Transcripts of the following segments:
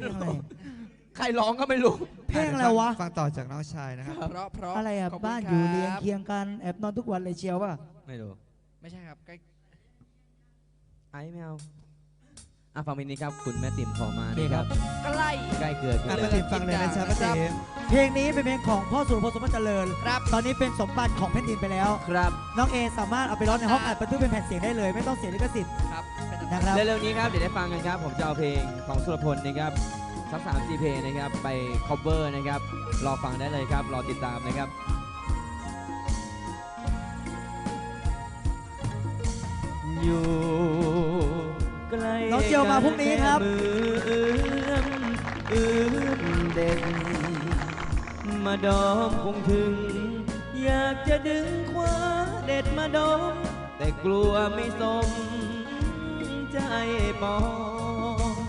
เพลงอะไรใครร้องก็ไม่รู้ เพลงอะไรวะ ฟังต่อจากน้องชายนะครับ เพราะเพราะอะไรอะขบคุณบ้านอยู่ครับเรียงเคียงกันแอบนอนทุกวันเลยเชียวป่ะไม่รู้ ไม่ใช่ครับใกล้ไอ้ไม่เอาอะฟังเพลงนี้ครับ คุณแม่ติ๋มขอมาโอเคนะคครัรับบใกล้ ใกล้เกลือกินอะเลป้ายติ๋มฟังเลยนะจ๊ะป้าติ๋มเพลงนี้เป็นเพลงของพ่อสุรพลสมบัติเจริญครับ ตอนนี้เป็นสมบัติของแผ่นดินไปแล้ว ครับ น้องเอสามารถเอาไปร้องในห้องอัดบันทึกเป็นแผ่นเสียงได้เลย ไม่ต้องเสียลิขสิทธิ์ครับเป็ นอันนะครับ เร็วๆนี้ครับเดี๋ยวได้ฟังกันครับ ผมจะเอาเพลงของสุรพลนะครับสักสามสี่เพลงนะครับไป cover นะครับรอฟังได้เลยครับรอติดตามนะครับอยู่ใกล้น้องเจียวมาพรุ่งนี้ครับมือเอื้อมเอื้อมเด่นมาดอมคงถึง อยากจะดึงคว้าเด็ดมาดอมแต่กลัวไม่สม ใจปอง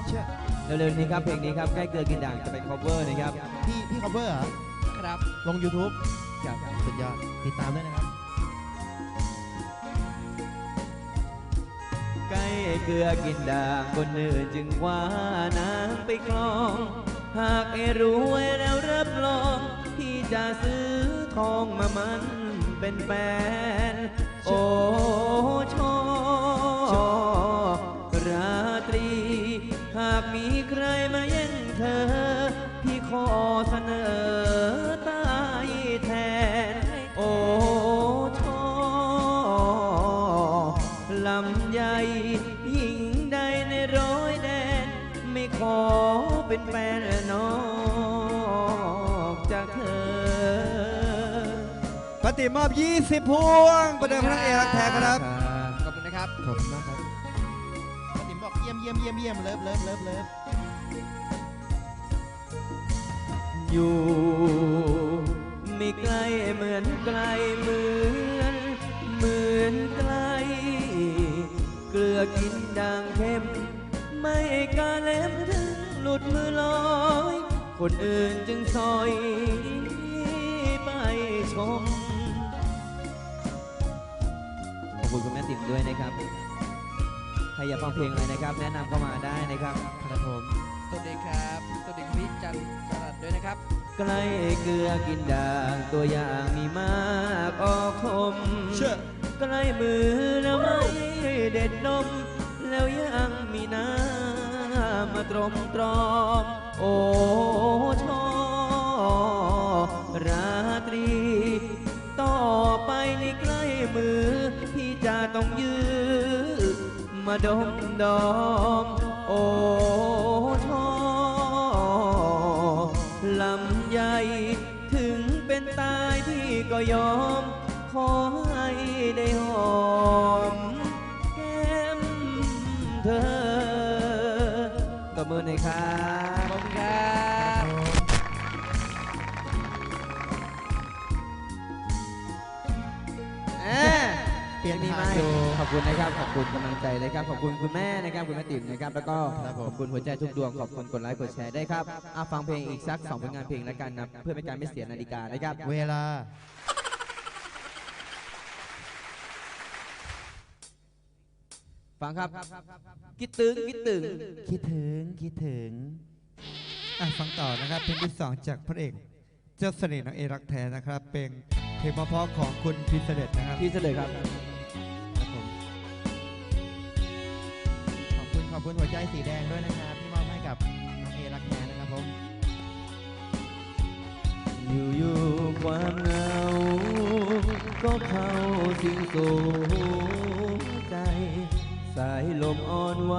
เร็วๆนี้ครับเพลงนี้ครับใกล้เกลือกินด่างจะเป็น cover นะครับพี่พี่ cover เหรอครับ ลง YouTube ครับสุดยอดติดตามด้วยนะครับ ใกล้เกลือกินด่างคนอื่นจึงคว้านางไปคลอง หากไอ้รวยแล้วรับรองพี่จะซื้อทองมามันเป็นแฟนโอ้ชอ เสนอตายแทน โอ้ชอลำใหญ่หญิงใดในร้อยแดน ไม่ขอเป็นแฟนนอกจากเธอป้าติ๋มมอบ 20 พวง ประเดิมพระเอกรักแท้ครับ ขอบคุณนะครับ ขอบคุณมากครับป้าติ๋มบอกเยี่ยมเยี่ยมเยี่ยมเยี่ยมเลิฟเลิฟเลิฟเลิฟ อยู่ ไม่ไกลเหมือนไกลเหมือนเหมือนไกล เกลือกินด่างเข้ม ไม่กล้าเล็มถึงหลุดมือลอย คนอื่นจึงซอยไปชม ขอบคุณคุณแม่ติ๋มด้วยนะครับใครอยากฟังเพลงอะไรนะครับ แนะนำเข้ามาได้นะครับครับผมสวัสดีครับ สวัสดีคุณพี่จันทร์ จรัสด้วยนะครับ ใกล้เกลือกินด่างตัวอย่างมีมากออกคมเชื่อใกล้มือแล้วไม่เด็ดนม แล้วยังมีน้ำมาตรมตรอม โอ้ชอราตรี ต่อไปในใกล้มือ พี่จะต้องยื้อมาดมดอม โอ้ชอ ถึงเป็นตายพี่ก็ยอม ขอให้ได้หอม แก้มเธอตบมือหน่อยครับขอบคุณครับ เปลี่ยนมีไหมทางดูขอบคุณนะครับขอบคุณกำลังใจนะครับขอบคุณคุณแม่นะครับคุณแม่ติ๋มนะครับแล้วก็ครับผมขอบคุณหัวใจทุกดวงขอบคุณกดไลค์กดแชร์ได้วยครับอะฟังเพลงอีกสักสองผลงานเพลงแล้วกันนะเพื่อเป็นการไม่เสียนาฬิกานะครับ เวลาฟังครับ คิดตึงคิดตึงคิดถึงคิดถึงอะฟังต่อนะครับเพลงที่2จากพระเอกเจ้าเสน่ห์น้องเอรักแท้นะครับ เป็นเพลงเพราะๆของคุณพิเสด็จนะครับพี่เสด็จครับครับ อบคุณขอบคุณหัวใจสีแดงด้วยนะครับที่มอบให้กับน้องเอรักแท้นะครับผม อยู่อยู่ความเหงา ก็เข้าสิงสู่ใจ สายลมอ่อนไหว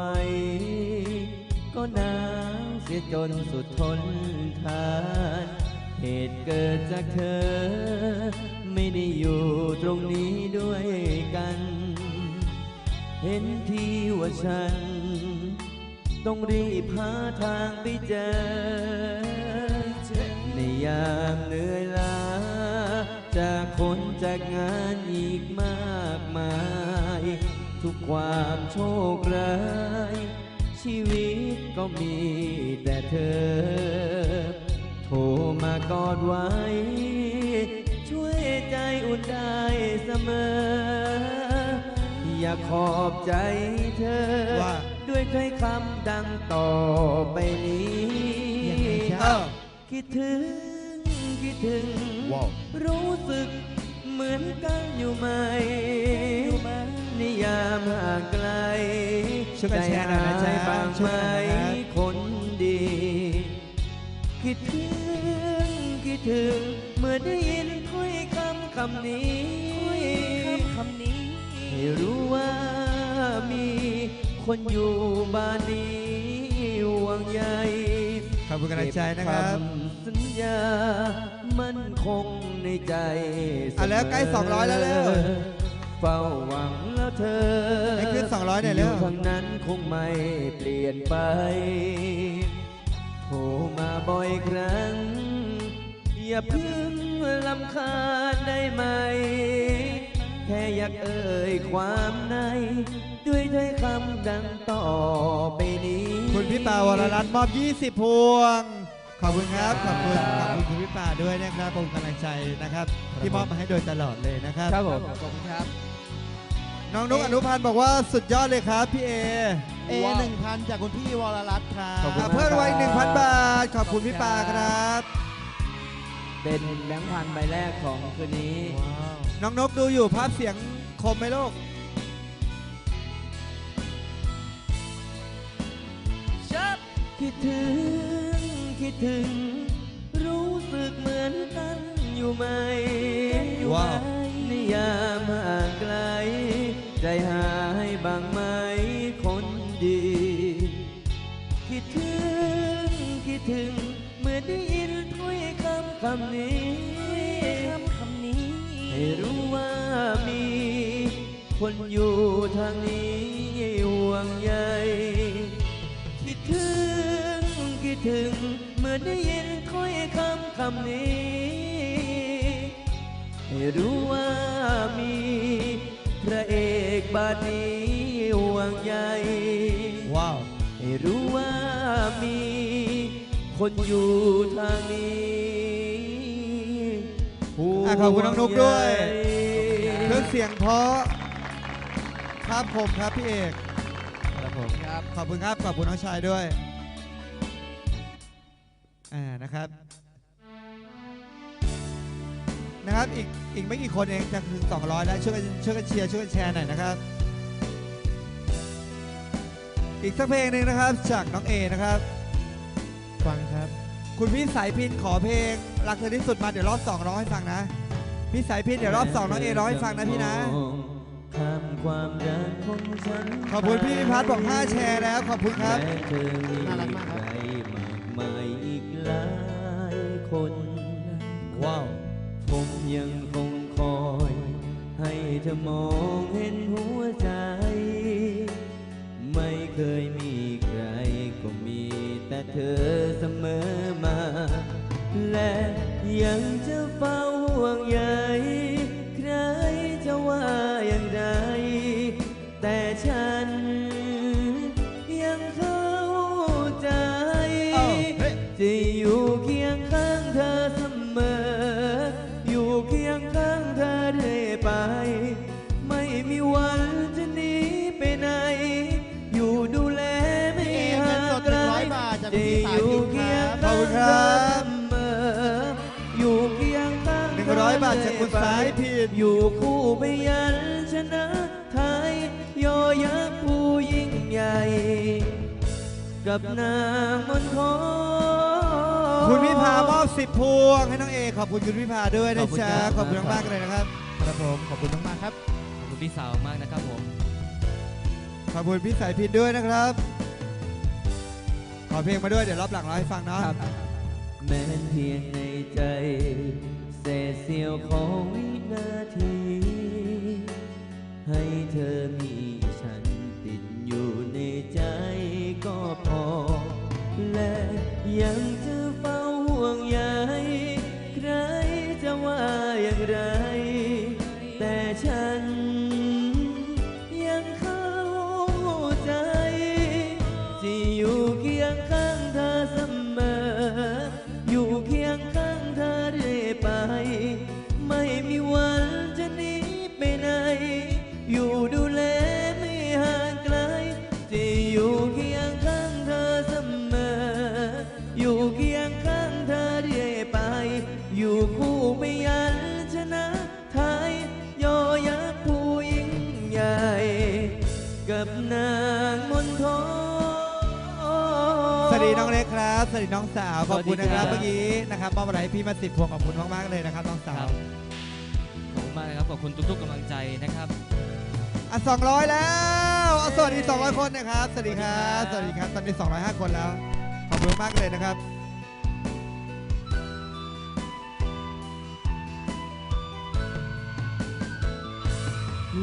ก็หนาวเสียจนสุดทนทาน เหตุเกิดจากเธอ ไม่ได้อยู่ตรงนี้ด้วยกัน เห็นที่ว่าฉัน ต้องรีบหาทางไปเจอ ในยามเหนื่อยล้าจากคนจากงานอีกมากมาย ทุกความโชคร้าย ชีวิตก็มีแต่เธอ โทรมากอดไว้ ช่วยใจอุ่นได้เสมอ อยากขอบใจเธอว่า วยถ้อยคำดังต่อไปนี้เออคิดถึงคิดถึงว้าวรู้สึกเหมือนกันอยู่ไหม นิยามห่างไกลช่วยกันแชร์หน่อยนะจ๊ะได้หาบ้างช่ไหมวยกันหน่อยนะคนดี คิดถึงคิดถึง เมื่อได้ยินถ้อยคำคำนี้ คนอยู่บ้านนี้ห่วงใยขอบคุณกำลังใจนะครับเก็ำสัญญา มันคงในใจเสมอะแล้วใกล้ 200 แล้วเร็วเฝ้าหวังแล้วเธอให้ขึ้น 200หน่อยเร็วทางนั้นคงไม่เปลี่ยนไปโทรมาบ่อยครั้ง อย่าเพึ่งลำคาญได้ไหม แค่อยากเอ่ยความใน ด้วยถ้อยคำดังต่อไปนี้คุณพี่ปาวรรัตน์มอบ 20 พวง ขอบคุณครับ ขอบคุณ ขอบคุณคุณพี่ปาด้วยนะครับขอบคุณกำลังใจนะครับ ที่มอบมาให้โดยตลอดเลยนะครับ ครับผม ขอบคุณครับ น้องนุกอนุพันธ์บอกว่าสุดยอดเลยครับพี่เอ เอหนึ่งพันจากคุณพี่วรรัตน์ครับขอบคุณอะเพิ่มไว้1,000บาท ขอบคุณพี่ปาครับ เป็นแบงค์พันใบแรกของคืนนี้ว้าวน้องนกดูอยู่ภาพเสียงคมไหมลูก คิดถึง คิดถึง รู้สึกเหมือนกันอยู่ไหมอยู่ไหมว้าว นิยามห่างไกล ใจหายบางไหมคนดี คิดถึง คิดถึง เมื่อได้ยินถ้อยคำคำนี้ คำคำนี้ ให้รู้ว่ามี คนอยู่ทางนี้ห่วงใยคิดถึงคิด ถึงเมื่อได้ยินถ้อยคำคำนี้ให้รู้ว่ามีพระเอกบาดนี้ห่วงใยว้าวให้รู้ว่ามีคนอยู่ทางนี้อะขอบคุณน้องนุ๊กด้วยห่งใยเครื่องเสียงเพราะครับผมครับพี่เอก ครับผม ครับ ขอบคุณครับ ขอบคุณน้องชายด้วย อ่านะครับ นะครับอีกอีกไม่กี่คนเองจะถึง 200 แล้วช่วยกันช่วยกันเชียร์ช่วยกันแชร์หน่อยนะครับ อีกสักเพลงหนึ่งนะครับจากน้องเอนะครับ ฟังครับ คุณพี่สายพินขอเพลงรักเธอที่สุดมาเดี๋ยวรอบสองร้องให้ฟังนะพี่สายพินเดี๋ยวรอบสองน้องเอร้องให้ฟังนะพี่นะ ข้ามความรักของฉันขอบคุณพี่พิพัฒน์บอก5แชร์แล้วขอบคุณครับแม้เธอมีน่ารักมากใคครัรบ ใคเคียงรับขอบคุณครับเสมออยู่เคียงข้างหนึ่งร้อยบาทจากคุณสายพินอยู่คู่ไปยันชนะไทยยอยักษ์ผู้ยิ่งใหญ่ กับนางมนทองคุณพิพามอบสิบพวงให้น้องเอขอบคุณคุณพิพาด้วยนะจ๊ะขขออบบคุคุณณครับมากๆเลยนะครับครับผมขอบคุณมากๆครับขอบคุณพี่สาวมากนะครับผมขอบคุณพี่สายพินด้วยนะครับ ขอเพลงมาด้วยเดี๋ยวรอบหลังเราให้ฟังเนาะแม้เพียงในใจ เศษเสี้ยวของวินาที ให้เธอมีฉันติดอยู่ในใจก็พอ และยังจะเฝ้า สวัสดีน้องสาว ขอบคุณนะครับสวัสดีครับเมื่อกี้นะครับมอบอะไรให้พี่มาสิบพวงขอบคุณมากๆเลยนะครับน้องสาครัวบขอบคุณมากนะครับขอบคุณทุกๆกำลังใจนะครับอะ200แล้วอะสวัสดี200คนนะครับ สวัสดีครับ สวัสดีครับ ตอนนี้205คนแล้ว ขอบคุณมากเลยนะครับ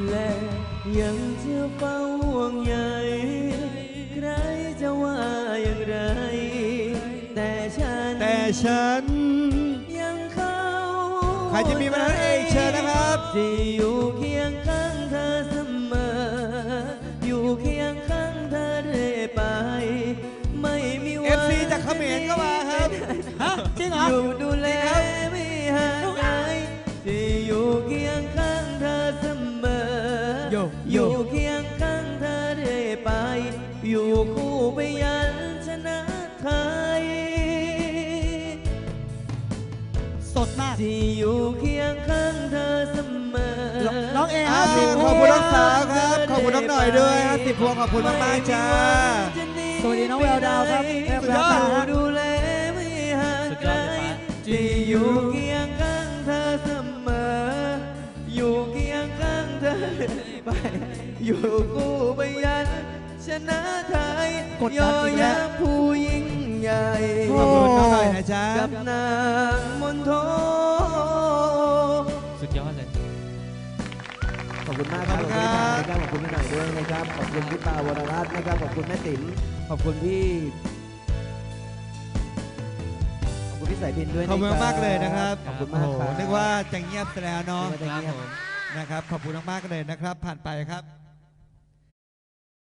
และยังเที่ยวเฝ้า ฉัน ยังเข้าใครจะมีวันนั้นเองเชิญนะครับที่อยู่เคียงข้างเธอเสมอ อยู่เคียงข้างเธอเรื่อยไป ไม่มีวัน FC จากเขมรก็มาครับ ฮะจริงเหรอ ขอบคุณน้องสาวครับ ขอบคุณน้องหน่อยด้วย50พวงขอบคุณมากๆจ้า สวัสดีน้องแววดาวครับแววดาวอยู่ดูแลไม่ห่างสุดไกยลอดเลยปะที่อยู่เคียงข้างเธอเสมอ อยู่เคียงข้างเธอไปอยู่คู่ไปยันชนะไทยกดดันอีกแล้ว ยอยักษ์ผู้ยิ่งใหญ่ ขอบคุณน้องหน่อยนะจ๊ะ กับนางมนโท คุณมากครับขขออบบคุคุณณคพี่รับตานะครับขอบคุณพี่หน่อยด้วยนะครับ ขอบคุณพี่ปาวรรัตน์นะครับ ขอบคุณแม่ติ๋มขอบคุณพี่ขอบคุณพี่สายพินด้วยนะขอบคุณมากๆเลยนะครับขอบคุณโอ้มากโหครับนึกว่าจะเงียบซะแล้วเนาะนึกว่าจะเงียบ นะครับ ขอบคุณมากๆเลยนะครับ ผ่านไปครับ